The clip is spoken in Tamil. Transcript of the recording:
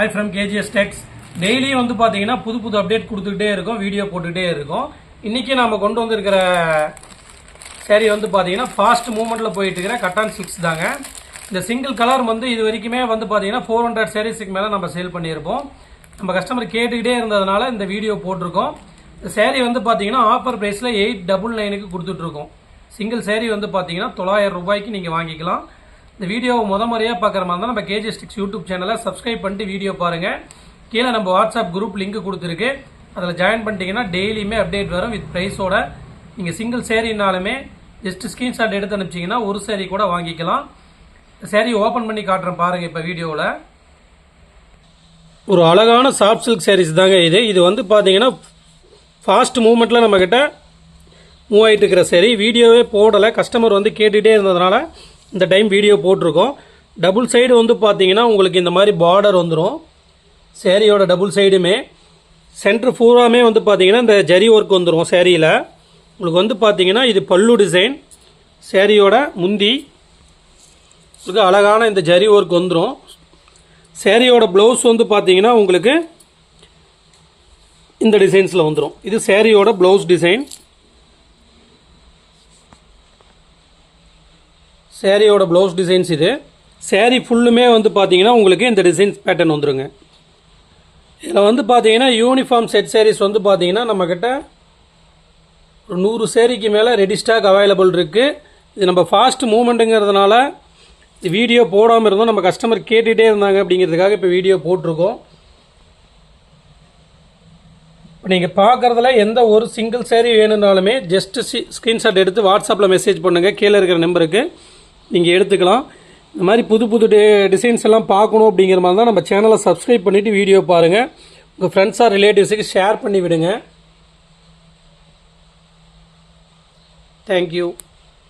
ஐ ஃப்ரம் கேஜிஎஸ் டெக்ஸ் டெய்லியும் வந்து பார்த்தீங்கன்னா புது புது அப்டேட் கொடுத்துக்கிட்டே இருக்கும் வீடியோ போட்டுக்கிட்டே இருக்கும். இன்றைக்கி நம்ம கொண்டு வந்திருக்கிற சேரீ வந்து பார்த்தீங்கன்னா ஃபாஸ்ட் மூவ்மெண்ட்டில் போயிட்டு இருக்கிற கட்டான் சிக்ஸ் தாங்க. இந்த சிங்கிள் கலர் வந்து இது வரைக்குமே வந்து பார்த்தீங்கன்னா ஃபோர் ஹண்ட்ரட் சேரீஸுக்கு மேலே நம்ம சேல் பண்ணியிருப்போம். நம்ம கஸ்டமர் கேட்டுக்கிட்டே இருந்ததுனால இந்த வீடியோ போட்டிருக்கோம். இந்த சேரீ வந்து பார்த்தீங்கன்னா ஆஃபர் ப்ரைஸில் எயிட் டபுள் நைனுக்கு கொடுத்துட்ருக்கோம் சிங்கிள் சேரீ வந்து பார்த்தீங்கன்னா தொள்ளாயிரம் ரூபாய்க்கு நீங்கள் வாங்கிக்கலாம். இந்த வீடியோவை முத முறையாக பார்க்குற மாதிரி இருந்தால் நம்ம கேஜி ஸ்டிக்ஸ் யூடியூப் சேனலை சப்ஸ்கிரைப் பண்ணிட்டு வீடியோ பாருங்கள் கீழே நம்ம வாட்ஸ்அப் குரூப் லிங்க் கொடுத்துருக்கு. அதில் ஜாயின் பண்ணிட்டீங்கன்னா டெய்லியுமே அப்டேட் வரும் வித் ப்ரைஸோட நீங்கள் சிங்கிள் சேரீனாலுமே ஜஸ்ட் ஸ்க்ரீன்ஷாட் எடுத்து அனுப்பிச்சிங்கன்னா ஒரு சேரீ கூட வாங்கிக்கலாம். சேரீ ஓப்பன் பண்ணி காட்டுறேன் பாருங்கள் இப்போ வீடியோவில் ஒரு அழகான சாஃப்ட் சில்க் சாரீஸ் தாங்க இது. இது வந்து பார்த்தீங்கன்னா ஃபாஸ்ட் மூமெண்ட்டில் நம்மக்கிட்ட மூவ் ஆகிட்டு இருக்கிற சரி வீடியோவே போடலை. கஸ்டமர் வந்து கேட்டுகிட்டே இருந்ததுனால இந்த டைம் வீடியோ போட்டிருக்கோம். டபுள் சைடு வந்து பார்த்தீங்கன்னா உங்களுக்கு இந்த மாதிரி பார்டர் வந்துடும் சேரீயோட டபுள் சைடுமே சென்டர் ஃபூராமே வந்து பார்த்தீங்கன்னா இந்த ஜரி ஒர்க் வந்துடும் சேரீயில் உங்களுக்கு வந்து பார்த்தீங்கன்னா இது பல்லு டிசைன் சேரீயோட முந்தி உங்களுக்கு அழகான இந்த ஜரி ஒர்க் வந்துடும் சேரீயோட ப்ளவுஸ் வந்து பார்த்தீங்கன்னா உங்களுக்கு இந்த டிசைன்ஸில் வந்துடும் இது சேரீயோட ப்ளவுஸ் டிசைன் சேரீயோட ப்ளவுஸ் டிசைன்ஸ் இது. சேரீ ஃபுல்லுமே வந்து பார்த்தீங்கன்னா உங்களுக்கு இந்த டிசைன்ஸ் பேட்டர்ன் வந்துருங்க. இதில் வந்து பார்த்தீங்கன்னா யூனிஃபார்ம் செட் சேரீஸ் வந்து பார்த்தீங்கன்னா நம்மக்கிட்ட ஒரு நூறு சேரீக்கு மேலே ரெடி ஸ்டாக் அவைலபிள் இருக்குது இது நம்ம ஃபாஸ்ட் மூமெண்ட்டுங்கிறதுனால வீடியோ போடாமல் இருந்தோம். நம்ம கஸ்டமர் கேட்டுகிட்டே இருந்தாங்க அப்படிங்கிறதுக்காக இப்போ வீடியோ போட்டிருக்கோம். இப்போ நீங்கள் பார்க்குறதுல எந்த ஒரு சிங்கிள் சேரீ வேணும்னாலுமே ஜஸ்ட் ஸ்க்ரீன்ஷாட் எடுத்து வாட்ஸ்அப்பில் மெசேஜ் பண்ணுங்கள் கீழே இருக்கிற நம்பருக்கு நீங்கள் எடுத்துக்கலாம். இந்த மாதிரி புது புது டி டிசைன்ஸ் எல்லாம் பார்க்கணும் அப்படிங்கிற மாதிரி தான் நம்ம சேனலை சப்ஸ்கிரைப் பண்ணிவிட்டு வீடியோ பாருங்கள் உங்கள் ஃப்ரெண்ட்ஸாக ரிலேட்டிவ்ஸுக்கு ஷேர் பண்ணி விடுங்க. தேங்க்யூ